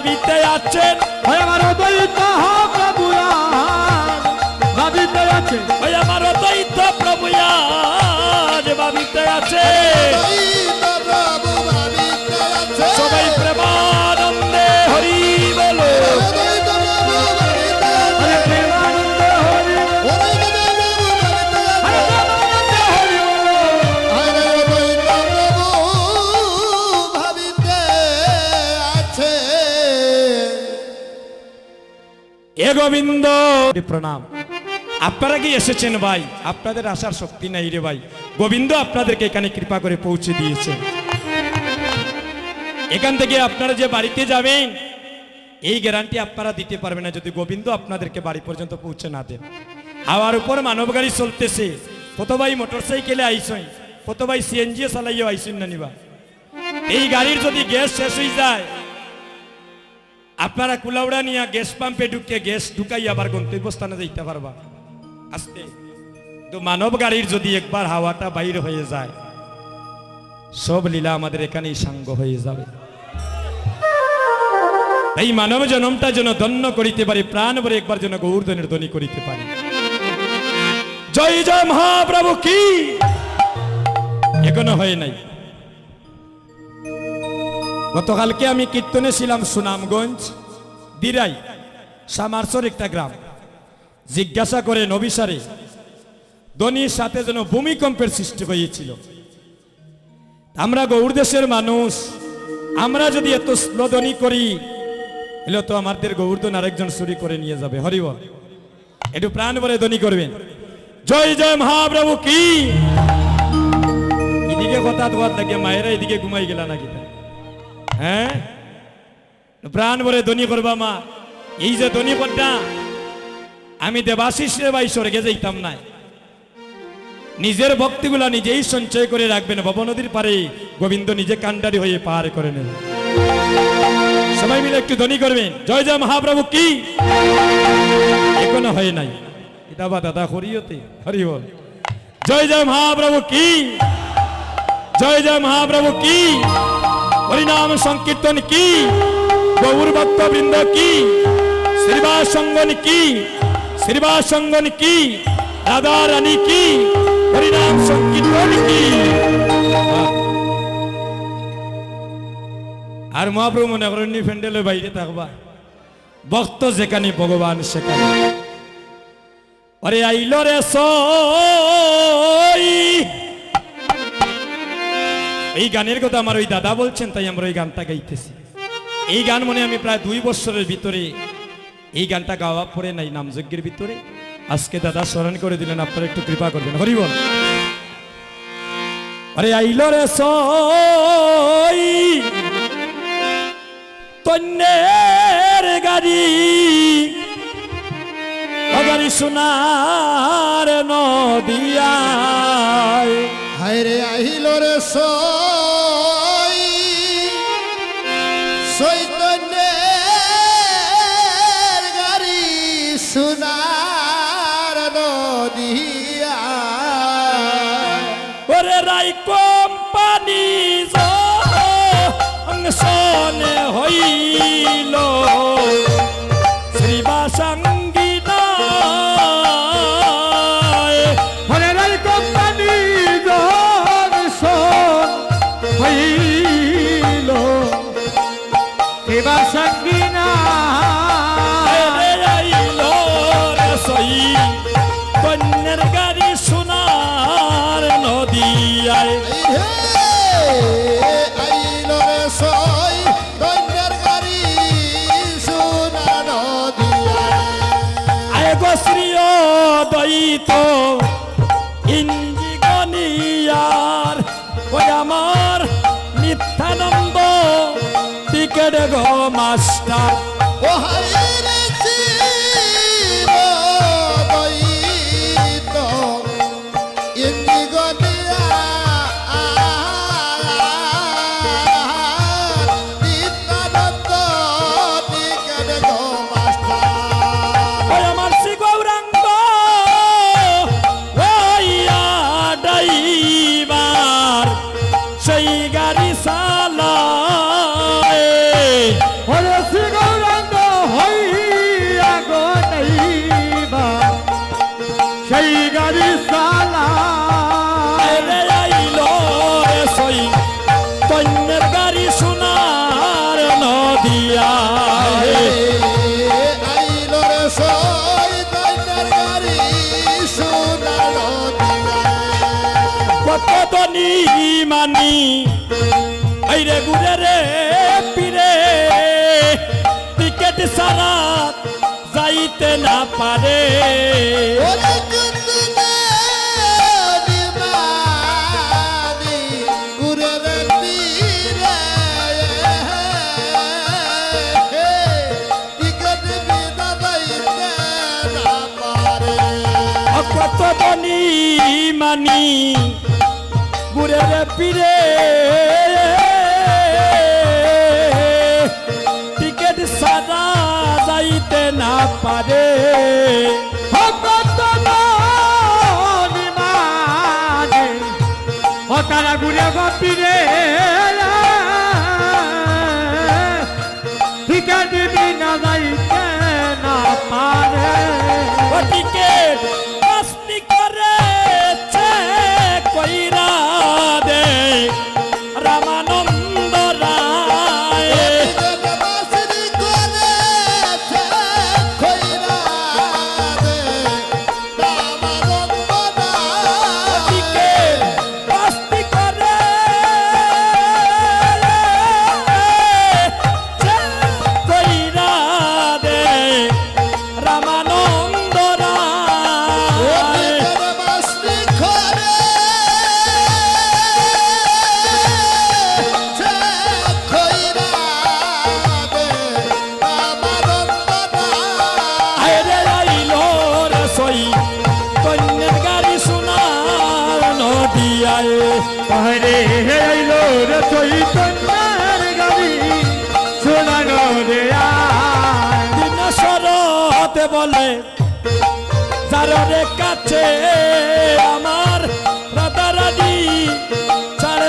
ভাবিতে আছেন? ভাই আমার অদ্বৈত প্রভু ভাবিতে আছে। ভাই আমার অদ্বৈত প্রভু ভাবিতে আছে। সবাই গোবিন্দ প্রণাম। আপনারা কি এসেছেন ভাই? আপনাদের আসার শক্তি নাই রে ভাই। গোবিন্দ আপনাদেরকে এখানে কৃপা করে পৌঁছে দিয়েছে। এখান থেকে আপনারা যে বাড়িতে যাবেন এই গ্যারান্টি আপনারা দিতে পারবেন না যদি গোবিন্দ আপনাদেরকে বাড়ি পর্যন্ত পৌঁছে না দেন। হাওয়ার উপর মানব গাড়ি চলতেছে। কত ভাই মোটর সাইকেলে আইসই। কত ভাই সিএনজি চালাইও আইসুন না নিবা। এই গাড়ির যদি গ্যাস শেষ হয়ে যায় আপনারা কুলাউড়া নিয়ে গ্যাস পাম্পে ঢুকে গ্যাস ঢুকাই আবার গন্তব্যস্থানে যাইতে পারবা। আস্তে। তো মানব গাড়ির যদি একবার হাওয়াটা বাইর হয়ে যায়, সব লীলা আমাদের এখানেই সাঙ্গ হয়ে যাবে। এই মানব জনমটা যেন ধন্য করিতে পারি, প্রাণ ভরে একবার যেন গৌরধনের ধ্বনি করিতে পারি। জয় জয় মহাপ্রভু কি? এখনও হয় নাই। গতকালকে আমি কীর্তনে ছিলাম সুনামগঞ্জ, দিরাই, সামারসর একটা গ্রাম। জিজ্ঞাসা করে নবিসারে ধনির সাথে যেন ভূমিকম্পের সৃষ্টি হয়েছিল। আমরা গৌর দেশের মানুষ, আমরা যদি এত স্লোধনী করি এলে তো আমাদের গৌরধন আরেকজন চুরি করে নিয়ে যাবে। হরিব একটু প্রাণ বলে ধ্বনি করবেন। জয় জয় মহাপ্রভু কি? এদিকে কথা তোমার লাগে, মায়েরা এদিকে ঘুমাই গেলা নাকি? তা? হ্যাঁ? প্রাণ ভরে ধ্বনি করবা মা। এই যে ধনী করটা আমি দেবাশিস রে ভাই স্বর্গে যাইতাম না নিজের ভক্তিগুলা নিজেই সঞ্চয় করে রাখবেন ভবনদীর পারে গোবিন্দ নিজে কান্ডারি হয়ে পার করে নেন। সবাই মিলে একটু ধ্বনি করবেন। জয় জয় মহাপ্রভু কি? এখনও হয় নাই। এটা বা দাদা হরিয়তে, হরি বল। জয় জয় মহাপ্রভু কি? জয় জয় মহাপ্রভু কি? হরিনাম সংকীর্তন কি? গৌর ভক্তবৃন্দ কি? শ্রীবাস সঙ্গন কি? শ্রীবাস সঙ্গন কি? রাধা রানী কি? হরিনাম সংকীর্তন কি? আর মহাপ্রভু মনে করেন ফ্যান্ডেলের বাইরে থাকবা। ভক্ত যেখানে, ভগবান সেখানে। আইল রে সই এই গানের কথা আমার ওই দাদা বলছেন, তাই আমরা ওই গানটা গাইতেছি। এই গান মনে আমি প্রায় দুই বছরের ভিতরে এই গানটা গাওয়া পড়ে নাই, নামযজ্ঞের ভিতরে। আজকে দাদা স্মরণ করে দিলেন, আপনারা একটু কৃপা করবেন। হরি বল। আরে আইল রে সই তন্যের গাড়ি। গাড়ি সোনার নদিয়ায় হায়রে আহিল রে সই। কত ধনী মানি। গুরে রে পিরে টিকেট সাদা যাইতে না পারে। তারা ঘুরে গপিরে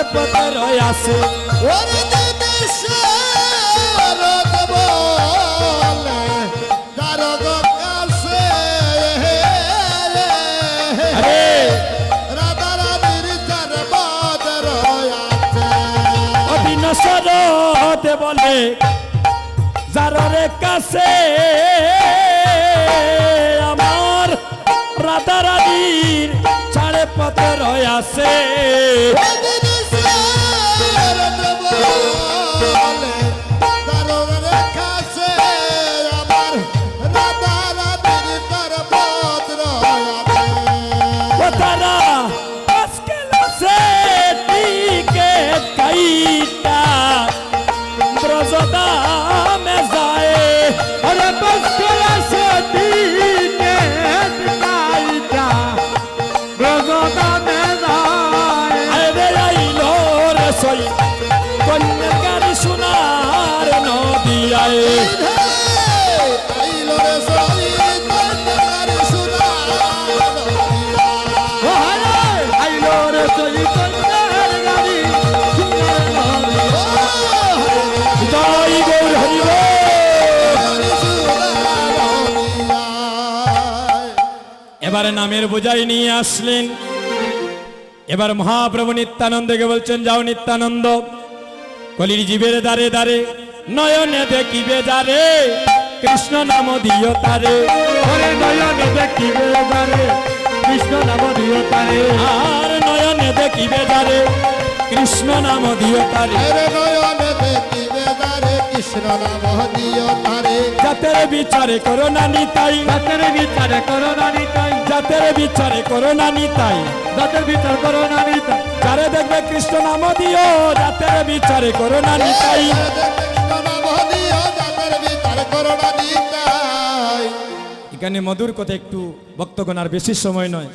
চার বাজার আছে। অদিন সরতে বলে যারে কাছে আমার রাতারানির চারে পথে রয়ে নামের বোঝাই নিয়ে আসলেন। এবার মহাপ্রভু নিত্যানন্দকে বলছেন, যাও নিত্যানন্দ, কলির জীবের দারে দারে নয়নে দেখিবে যারে, কৃষ্ণ নাম দিও তারে নয়নে দেখিবে যারে, কৃষ্ণ নাম দিও তারে, আর নয়নে দেখিবে যারে, কৃষ্ণ নাম দিও তারে। কৃষ্ণ নাম দিও তারে জাতের বিচারে করো না নিতাই। জাতের বিচারে করো না নিতাই। জাতের বিচারে করো না নিতাই। জাতের বিচার করো না নিতাই। যারে দেখবে কৃষ্ণ নাম দিও জাতের বিচারে করো না নিতাই। এখানে মধুর কথা একটু বক্তগণ আর বেশি সময় নয়।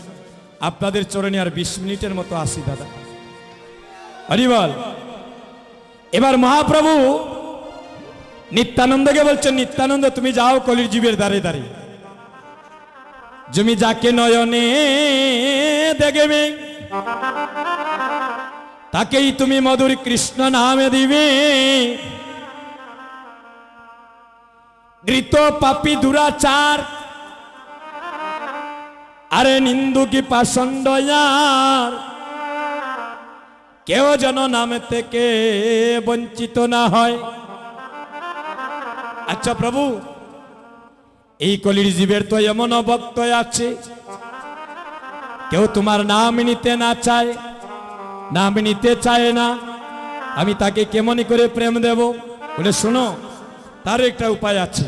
আপনাদের চরণে আর বিশ মিনিটের মতো আসি দাদা। হরিবল এবার মহাপ্রভু নিত্যানন্দকে বলছেন, নিত্যানন্দ, তুমি যাও কলির জীবের দ্বারে দ্বারে। তুমি যাকে নয়নে দেখবে, তাকেই তুমি মধুর কৃষ্ণ নামে দিবে। ঘৃত পাপি দুরাচার, আরে নিন্দু কি পাষণ্ড আর কেউ যেন নামে থেকে বঞ্চিত না হয়। আচ্ছা প্রভু, এই কলির জীবের তো এমন ভক্ত আছে। কেউ তোমার নাম নিতে না চায়, নাম নিতে চায় না। আমি তাকে কেমনই করে প্রেম দেব? বলে শোনো, তার একটা উপায় আছে।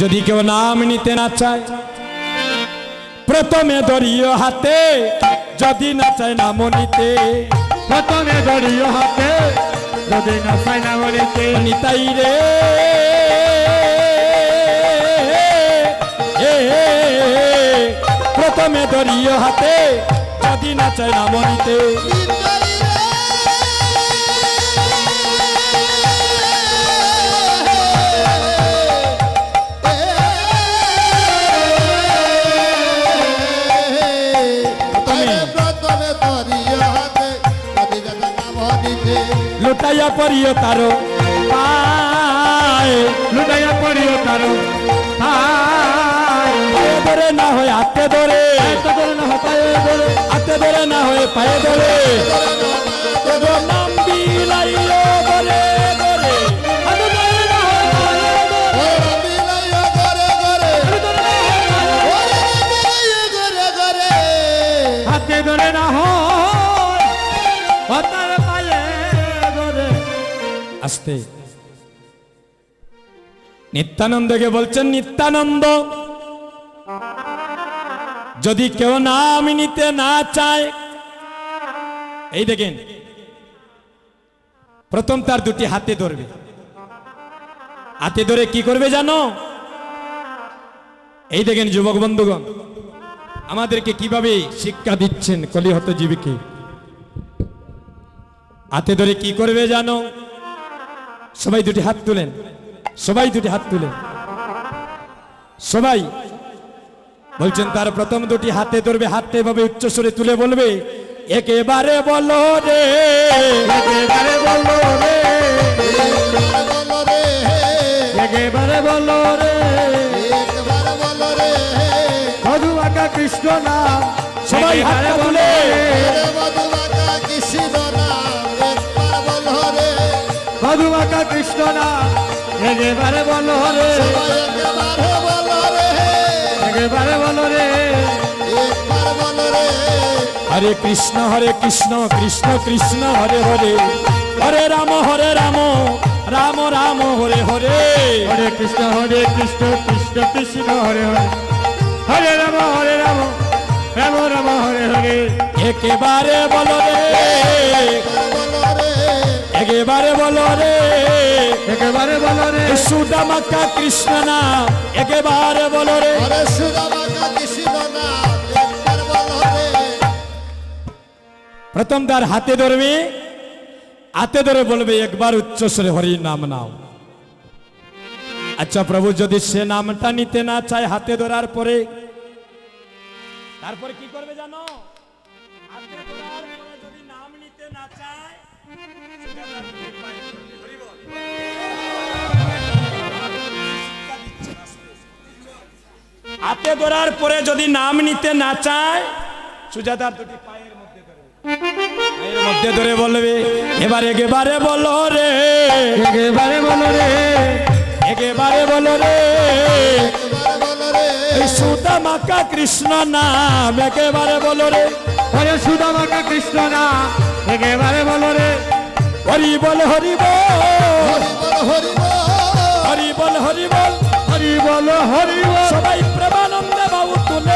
যদি কেউ নাম নিতে না চায় প্রথমে ধরিও হাতে যদি না চাই না মনিতে। প্রথমে দরিয় হাতে যদি না চাই না মনিতে। নিতাই রে। প্রথমে ধরিও হাতে যদি না চাই না নিতে লুটাইয়া পড়িও তারো। পায় লুটাইয়া পড়িও তারো। পায়ে। ধরে না হয় হাতে ধরে। হাতে ধরে না হয়ে পায়ে ধরে। নাম বিলাইও ধরে ধরে। ধরে না আসতে। নিত্যানন্দকে বলছেন, নিত্যানন্দ, যদি কেউ নাম নিতে না চায় এই দেখেন, প্রথম তার দুটি হাতে ধরবে। হাতে ধরে কি করবে জানো? এই দেখেন, যুবক বন্ধুগণ, আমাদেরকে কীভাবে শিক্ষা দিচ্ছেন কলিহত জীবীকে? হাতে ধরে কি করবে জানো? সবাই দুটি হাত তুলেন। সবাই দুটি হাত তুলেন। সবাই বলছেন তার প্রথম দুটি হাতে ধরবে হাতে এভাবে উচ্চস্বরে তুলে বলবে একেবারে বলো রে। একেবারে বলো রে। একবার বলো রে। একেবারে বলো রে। মধু আঁকা কৃষ্ণ নাম। সবাই হাত তুলে। মধু আঁকা কৃষ্ণ নাম একেবারে বলো রে। একবার বলো রে। হরে কৃষ্ণ হরে কৃষ্ণ কৃষ্ণ কৃষ্ণ, হরে হরে। হরে রাম হরে রাম রাম রাম, হরে হরে। হরে কৃষ্ণ হরে কৃষ্ণ কৃষ্ণ কৃষ্ণ, হরে হরে। হরে রাম হরে রাম রাম রাম, হরে হরে। একেবারে বলো রে। একেবারে বলো রে। একেবারে বলো রে। সুদামাকা কৃষ্ণ নাম একেবারে বলো রে। হরে কৃষ্ণ নাম একবার বলো রে। প্রথম তার হাতে ধরবে হাতে ধরে বলবে একবার উচ্চ উচ্চস্বরে হরি নাম নাও। আচ্ছা প্রভু যদি সে নামটা নিতে না চায় হাতে ধরার পরে তারপরে কি করবে জানো? হাতে ধরার পরে যদি নাম নিতে না চায় সুজাতার দুটি পায়ের মধ্যে পায়ের মধ্যে ধরে বলবে এবার একেবারে বলো রে। একেবারে বলো রে। একেবারে বলো রে। এই সুদামাকা কৃষ্ণ নাম একেবারে বলো রে। হরে সুদামাকা কৃষ্ণ নাম একেবারে বলো রে। হরি বল হরি বল। হরি বল হরি বল। হরি বল হরি বল। সবাই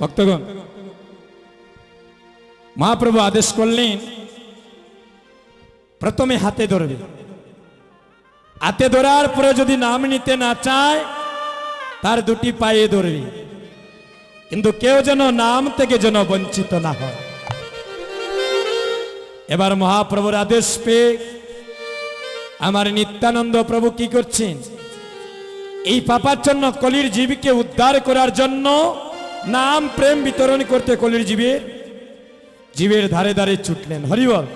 ভক্তগণ, মহাপ্রভু আদেশ করলেন, প্রথমে হাতে ধরবে। হাতে ধরার পরে যদি নাম নিতে না চায়, তার দুটি পায়ে ধরবে। কিন্তু কেউ যেন নাম থেকে যেন বঞ্চিত না হয়। এবার মহাপ্রভুর আদেশ পেয়ে আমার নিত্যানন্দ প্রভু কি করছেন? এই পাপার জন্য কলির জীবীকে উদ্ধার করার জন্য নাম প্রেম বিতরণ করতে কলির জীবে, জীবের ধারে ধারে ছুটলেন। হরিবল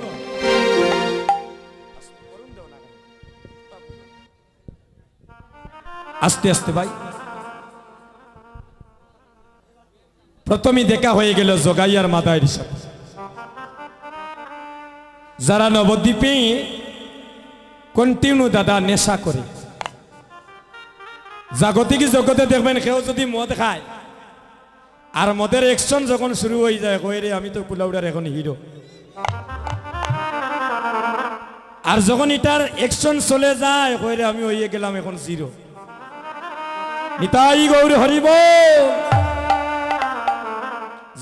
আস্তে আস্তে ভাই। প্রথমই দেখা হয়ে গেল জগাইয়ার মাদায়ের সাথে। যারা নবদ্বীপে কন্টিনিউ দাদা নেশা করে। জাগতিক জগতে দেখবেন কেউ যদি মদ খায় আর মদের অ্যাকশন যখন শুরু হয়ে যায় কই রে, আমি তো কুলাউডার এখন হিরো আর যখন এটার অ্যাকশন চলে যায় কই রে, আমি হইয়ে গেলাম এখন জিরো নিতাই গৌর হরিব।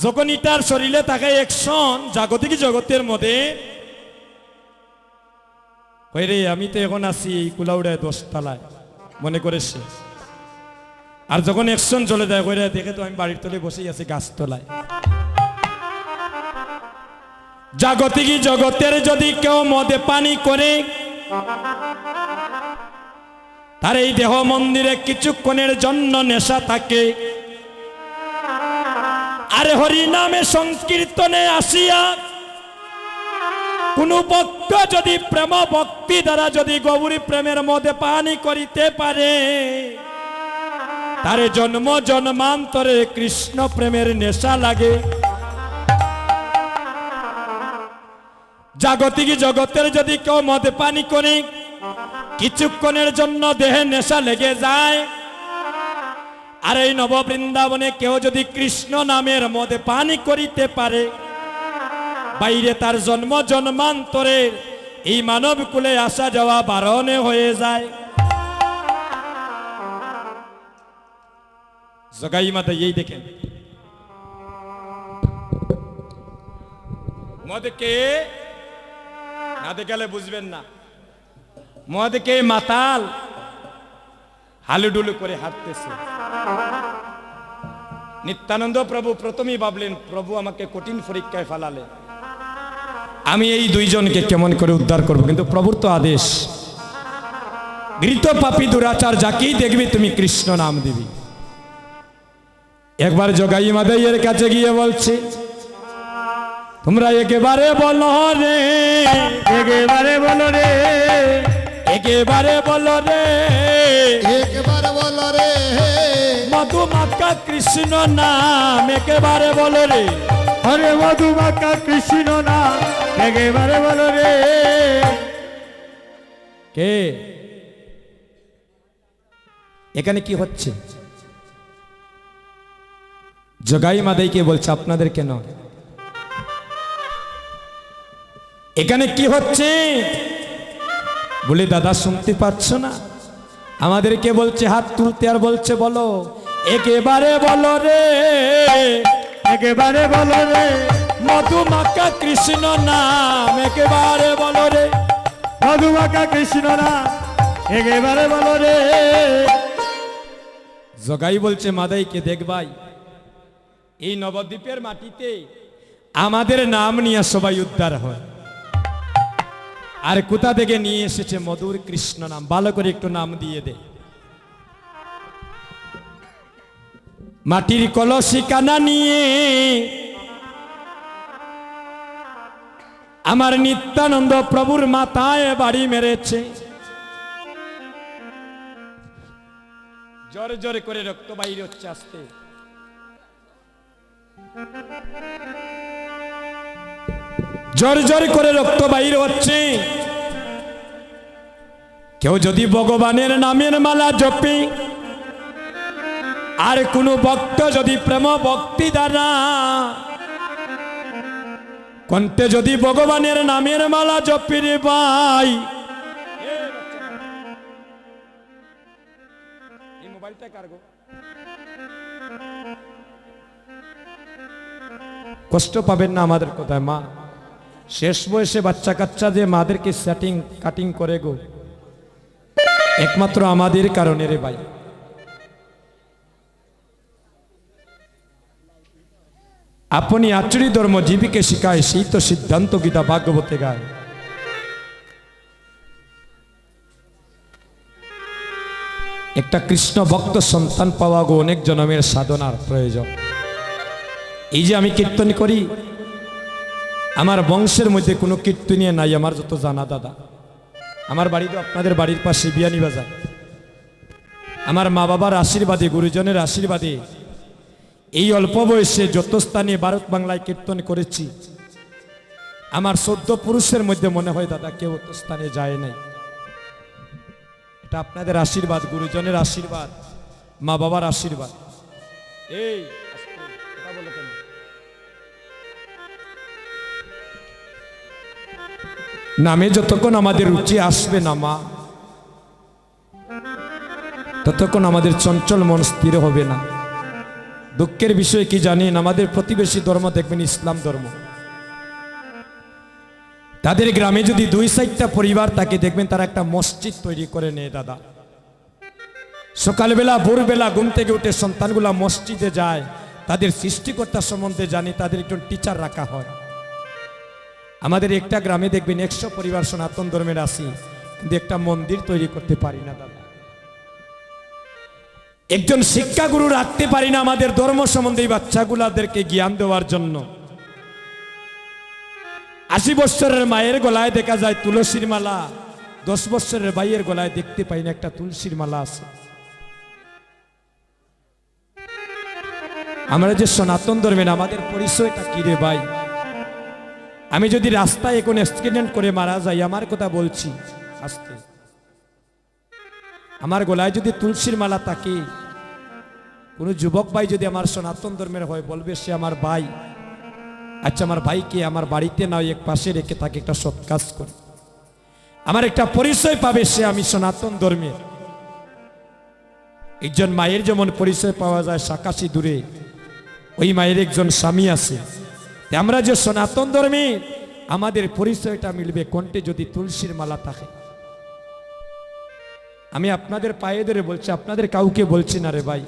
যখন ইটার শরীরে থাকে অ্যাকশন জাগতিক জগতের মধ্যে কই রে, আমি তো এখন আছি কুলাউড়ায় দশতলায়, মনে করে সে আর যখন অ্যাকশন চলে যায়, কইরা দেখে তো আমি বাড়ির তলে বসেই আছি গাছতলায় জাগতিক জগতের যদি কেউ মদে পানি করে, তার এই দেহ মন্দিরে কিছুক্ষণের জন্য নেশা থাকে। আরে হরি নামে সংকীর্তনে আসিয়া, কোন ভক্ত যদি প্রেম ভক্তি দ্বারা যদি গৌরী প্রেমের মধ্যে পানি করিতে পারে তারে জন্ম জন্মান্তরে কৃষ্ণ প্রেমের নেশা লাগে। জাগতিক জগতের যদি কেউ মদে পানি করে, কিছুক্ষণের জন্য দেহে নেশা লেগে যায়। আর এই নব বৃন্দাবনে কেউ যদি কৃষ্ণ নামের মদে পানি করিতে পারে, বাইরে তার জন্ম জন্মান্তরে এই মানব কুলে আসা যাওয়া বারণে হয়ে যায়। জগাই এই দেখেন মদকে না দেখালে বুঝবেন না মদকে মাতাল হালুডুলু করে হাঁটতেছে নিত্যানন্দ প্রভু প্রথমেই ভাবলেন প্রভু আমাকে কঠিন পরীক্ষায় ফালালে আমি এই দুইজনকে কেমন করে উদ্ধার করব কিন্তু প্রভুর তো আদেশ ঘৃত পাপি দুরাচার যাকেই দেখবি তুমি কৃষ্ণ নাম দিবি একবার জগাই মাদাইয়ের কাছে গিয়ে বলছে তোমরা একেবারে বলো রে একেবারে বলো রে একেবারে বলো রে একেবারে বল রে মধু মধুমাকা কৃষ্ণ নাম একেবারে বলো রে। হরে মধুমাকা কৃষ্ণ না একেবারে বলো রে। কে? এখানে কি হচ্ছে? জগাই মাদাইকে বলছে, আপনাদের কেন? এখানে কি হচ্ছে? বলে, দাদা, শুনতে পাচ্ছ না? আমাদেরকে বলছে, হাত তুলতে আর বলছে, বলো। একেবারে বলো রে, একেবারে বলো রে মধুমাকা কৃষ্ণ নাম, একেবারে বলো রে। মধুমাকা কৃষ্ণ না একেবারে বলো রে। জগাই বলছে, মাদাইকে দেখবাই এই নবদ্বীপের মাটিতে আমাদের নাম নিয়ে সবাই উদ্ধার হয়। আর কোথা থেকে নিয়ে এসেছে মধুর কৃষ্ণ নাম? ভালো করে একটু নাম দিয়ে দে। মাটির কলসি কানা নিয়ে আমার নিত্যানন্দ প্রভুর মাথায় বাড়ি মেরেছে। জোরে জোরে করে রক্ত বাইরে হচ্ছে আসতে। জোর জর করে রক্ত বাইরে হচ্ছে। কেউ যদি ভগবানের নামের মালা জপি, আর কোনো ভক্ত যদি প্রেম ভক্তি দ্বারা, কণ্ঠে যদি ভগবানের নামের মালা জপি রে ভাই। মোবাইলটা কার কষ্ট পাবেন না আমাদের কোথায়, মা। শেষ বয়সে বাচ্চা কাচ্চা যে মাদেরকে সেটিং কাটিং করে গো, একমাত্র আমাদের কারণে রে ভাই। আপনি আচুরি ধর্ম জীবিকে শিখায়, সেই তো সিদ্ধান্ত গীতা ভাগবতে গায়। একটা কৃষ্ণ ভক্ত সন্তান পাওয়া গো অনেক জনমের সাধনার প্রয়োজন। এই যে আমি কীর্তন করি, আমার বংশের মধ্যে কোনো কীর্তনীয় নাই, আমার যত জানা দাদা। আমার বাড়ি তো আপনাদের বাড়ির পাশে বিয়ানি বাজার। আমার মা বাবার আশীর্বাদে, গুরুজনের আশীর্বাদে এই অল্প বয়সে যত স্থানে ভারত বাংলায় কীর্তন করেছি, আমার সদ্য পুরুষের মধ্যে মনে হয় দাদা কেউ অত স্থানে যায় নাই। এটা আপনাদের আশীর্বাদ, গুরুজনের আশীর্বাদ, মা বাবার আশীর্বাদ। এই নামে যতক্ষণ আমাদের রুচি আসবে না, মা, ততক্ষণ আমাদের চঞ্চল মন স্থির হবে না। দুঃখের বিষয় কি জানেন? আমাদের প্রতিবেশী ধর্ম দেখবেন, ইসলাম ধর্ম। তাদের গ্রামে যদি দুই সাইডটা পরিবার থাকে, দেখবেন তারা একটা মসজিদ তৈরি করে নেয়, দাদা। সকালবেলা, ভোরবেলা ঘুম থেকে উঠে সন্তানগুলা মসজিদে যায়। তাদের সৃষ্টিকর্তা সম্বন্ধে জানে, তাদের একজন টিচার রাখা হয়। আমাদের একটা গ্রামে দেখবেন একশো পরিবার সনাতন ধর্মের আসি কিন্তু একটা মন্দির তৈরি করতে পারি না দাদা। একজন শিক্ষাগুরু রাখতে পারি না আমাদের ধর্ম সম্বন্ধে বাচ্চাগুলাদেরকে জ্ঞান দেওয়ার জন্য। আশি বৎসরের মায়ের গলায় দেখা যায় তুলসীর মালা, দশ বৎসরের ভাইয়ের গলায় দেখতে পাই না একটা তুলসীর মালা আছে। আমরা যে সনাতন ধর্মের, আমাদের পরিচয়টা কি রে ভাই? আমি যদি রাস্তায় এখন অ্যাক্সিডেন্ট করে মারা যাই, আমার কথা বলছি, আস্তে। আমার গলায় যদি তুলসীর মালা থাকে, কোনো যুবক ভাই যদি আমার সনাতন ধর্মের হয়, বলবে সে আমার ভাই। আচ্ছা আমার ভাইকে আমার বাড়িতে নয় এক পাশে রেখে তাকে একটা সৎ কাজ করে। আমার একটা পরিচয় পাবে সে আমি সনাতন ধর্মের। একজন মায়ের যেমন পরিচয় পাওয়া যায়, সাকাশি দূরে। ওই মায়ের একজন স্বামী আছে। আমরা যে সনাতন ধর্মে, আমাদের পরিচয়টা মিলবে কণ্ঠে যদি তুলসীর মালা থাকে। আমি আপনাদের পায়ে ধরে বলছি, আপনাদের কাউকে বলছি না রে ভাই।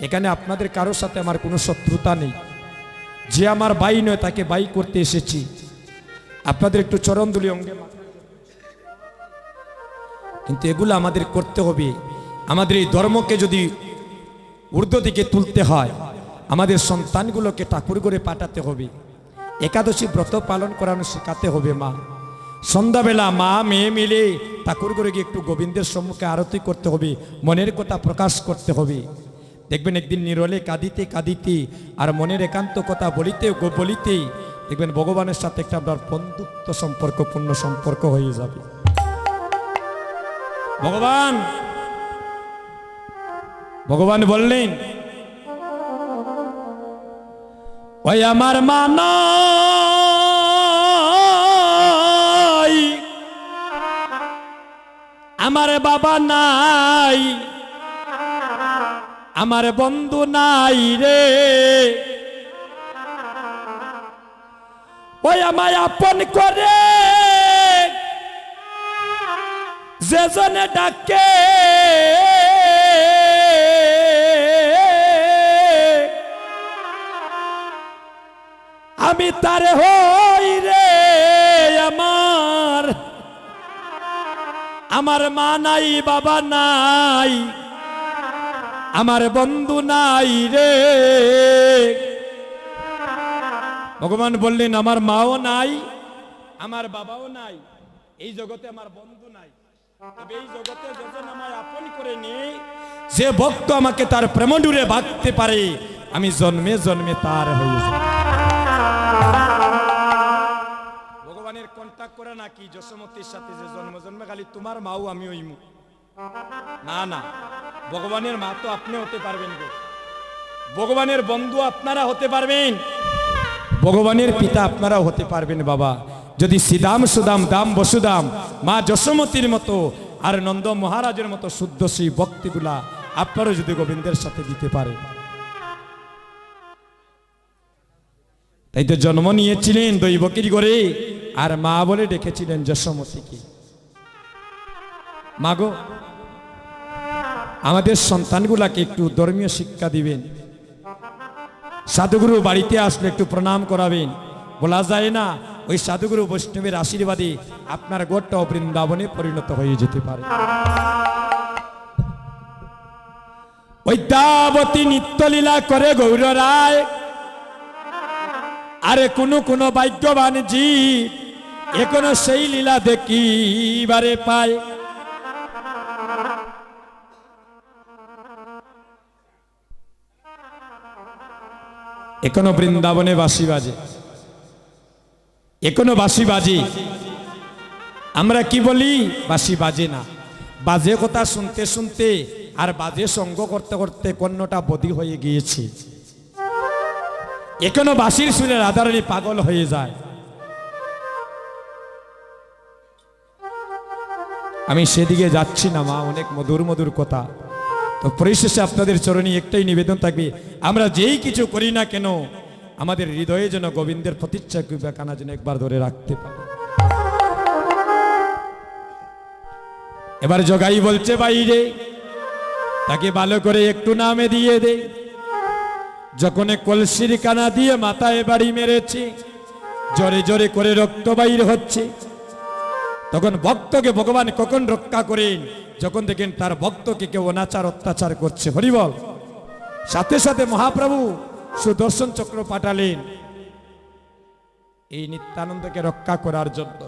এখানে আপনাদের কারোর সাথে আমার কোনো শত্রুতা নেই। যে আমার বাই নয়, তাকে বাই করতে এসেছি। আপনাদের একটু চরণদুলি অঙ্গে কিন্তু এগুলো আমাদের করতে হবে। আমাদের এই ধর্মকে যদি ঊর্ধ্ব দিকে তুলতে হয়, আমাদের সন্তানগুলোকে ঠাকুর করে পাঠাতে হবে। একাদশী ব্রত পালন করানো শেখাতে হবে মা। সন্ধ্যাবেলা মা, মেয়ে মিলে ঠাকুর করে গিয়ে একটু গোবিন্দের সম্মুখে আরতি করতে হবে, মনের কথা প্রকাশ করতে হবে। দেখবেন একদিন নিরলে কাঁদিতে কাঁদিতে আর মনের একান্ত কথা বলিতে বলিতে দেখবেন ভগবানের সাথে একটা আপনার বন্ধুত্ব সম্পর্ক, পূর্ণ সম্পর্ক হয়ে যাবে। ভগবান ভগবান বললেন ওই আমার মানাই আমার বাবা নাই। আমার বন্ধু নাই রে। ওই আমায় আপন করে। যেজনে ডাকে আমি তার হই রে আমার। আমার মা নাই, বাবা নাই, আমার বন্ধু নাই রে। ভগবান বললেন, আমার মাও নাই, আমার বাবাও নাই, এই জগতে আমার বন্ধু নাই। এই জগতে যখন আমায় আপন করে নিয়ে যে ভক্ত আমাকে তার প্রেমডুরে বাঁধতে পারে, আমি জন্মে জন্মে তার হয়ে যাব। ভগবানের কন্ট্যাক্ট করে নাকি যশোমতির সাথে যে জন্ম, জন্মে খালি তোমার মাও আমি ওইমু না না। ভগবানের মা তো আপনি হতে পারবেন গো। ভগবানের বন্ধু আপনারা হতে পারবেন। ভগবানের পিতা আপনারাও হতে পারবেন বাবা। যদি সিদাম সুদাম, দাম বসুদাম, মা যশোমতির মতো আর নন্দ মহারাজের মতো শুদ্ধ সেই ভক্তিগুলা আপনারও যদি গোবিন্দের সাথে দিতে পারে। তাই তো জন্ম নিয়েছিলেন দৈবকীর করে, আর মা বলে ডেকেছিলেন যশোমতিকে মাগো আমাদের সন্তানগুলাকে একটু ধর্মীয় শিক্ষা দিবেন। সাধুগুরু বাড়িতে আসলে একটু প্রণাম করাবেন। বলা যায় না, ওই সাধুগুরু বৈষ্ণবের আশীর্বাদে আপনার গোটটাও বৃন্দাবনে পরিণত হয়ে যেতে পারে। ঐদ্যাবতী নিত্যলীলা করে গৌর রায় আরে কোনো কোনো ভাগ্যবান জীব এখনও সেই লীলা দেখিবারে পায়। এখনও বৃন্দাবনে বাসি বাজে। এখনও বাসি বাজে। আমরা কি বলি? বাসি বাজে না। বাজে কথা শুনতে শুনতে আর বাজে সঙ্গ করতে করতে কন্যটা বদি হয়ে গিয়েছে। এখনও বাসির শুনে রাধারানী পাগল হয়ে যায়। আমি সেদিকে যাচ্ছি না, মা, অনেক মধুর মধুর কথা। তো পরিশেষে আপনাদের চরণে একটাই নিবেদন থাকবে, আমরা যেই কিছু করি না কেন, আমাদের হৃদয়ে যেন গোবিন্দের প্রতিচ্ছা কানা যেন একবার ধরে রাখতে পারে। এবার জগাই বলছে, বাইরে, তাকে ভালো করে একটু নামে দিয়ে দে। যখন কলসির কানা দিয়ে মাথায় বাড়ি মেরেছি, জোরে জোরে করে রক্ত বাইর হচ্ছে। তখন ভক্তকে ভগবান কখন রক্ষা করেন? যখন দেখেন তার ভক্তকে কেউ অনাচার, অত্যাচার করছে। হরিবল সাথে সাথে মহাপ্রভু সুদর্শন চক্র পাঠালেন। এই নিত্যানন্দকে রক্ষা করার জন্য।